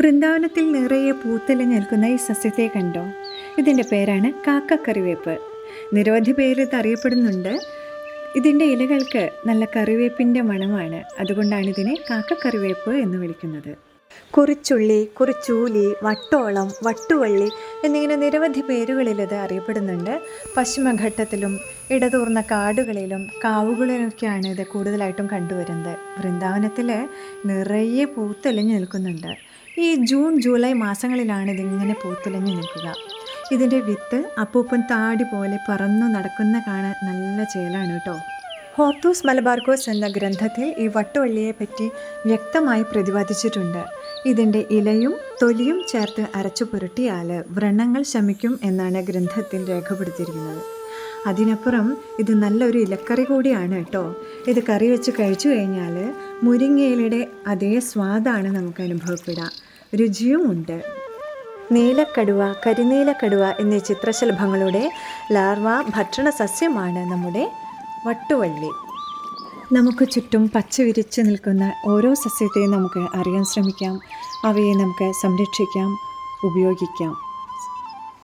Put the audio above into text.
വൃന്ദാവനത്തിൽ നിറയെ പൂത്തല നിൽക്കുന്ന ഈ സസ്യത്തെ കണ്ടോ? ഇതിന്റെ പേരാണ് കാക്കക്കറിവേപ്പ്. നിരവധി പേര് ഇത് അറിയപ്പെടുന്നുണ്ട്. ഇതിന്റെ ഇലകൾക്ക് നല്ല കറിവേപ്പിന്റെ മണമാണ്. അതുകൊണ്ടാണ് ഇതിനെ കാക്കക്കറിവേപ്പ് എന്ന് വിളിക്കുന്നത്. കുറിച്ചുള്ളി കുറിച്ചൂലി വട്ടോളം വട്ടുവള്ളി എന്നിങ്ങനെ നിരവധി പേരുകളിൽ ഇത് അറിയപ്പെടുന്നുണ്ട്. പശ്ചിമഘട്ടത്തിലും ഇടതൂർന്ന കാടുകളിലും കാവുകളിലൊക്കെയാണ് ഇത് കൂടുതലായിട്ടും കണ്ടുവരുന്നത്. വൃന്ദാവനത്തിൽ നിറയെ പൂത്തെളിഞ്ഞ് നിൽക്കുന്നുണ്ട്. ഈ ജൂൺ ജൂലൈ മാസങ്ങളിലാണ് ഇതിങ്ങനെ പൂത്തുലഞ്ഞു നിൽക്കുക. ഇതിന്റെ വിത്ത് അപ്പൂപ്പൻ താടി പോലെ പറന്നു നടക്കുന്ന കാണാൻ നല്ല ചേലാണ് കേട്ടോ. ഹോത്തൂസ് മലബാർക്കോസ് എന്ന ഗ്രന്ഥത്തിൽ ഈ വട്ടുവള്ളിയെ പറ്റി വ്യക്തമായി പ്രതിപാദിച്ചിട്ടുണ്ട്. ഇതിന്റെ ഇലയും തൊലിയും ചേർത്ത് അരച്ചു പുരട്ടിയാൽ വ്രണങ്ങൾ ശമിക്കും എന്നാണ് ഗ്രന്ഥത്തിൽ രേഖപ്പെടുത്തിയിരിക്കുന്നത്. അതിനപ്പുറം ഇത് നല്ലൊരു ഇലക്കറി കൂടിയാണ് കേട്ടോ. ഇത് കറി വെച്ച് കഴിച്ചു കഴിഞ്ഞാൽ മുരിങ്ങയിലയുടെ അതേ സ്വാദാണ് നമുക്ക് അനുഭവപ്പെടാം. രുചിയുമുണ്ട് നീലക്കടുവ കരിനീലക്കടുവ എന്നീ ചിത്രശലഭങ്ങളുടെ ലാർവ ഭക്ഷണ സസ്യമാണ് നമ്മുടെ വട്ടുവള്ളി. നമുക്ക് ചുറ്റും പച്ച വിരിച്ച് നിൽക്കുന്ന ഓരോ സസ്യത്തെയും നമുക്ക് അറിയാൻ ശ്രമിക്കാം. അവയെ നമുക്ക് സംരക്ഷിക്കാം ഉപയോഗിക്കാം.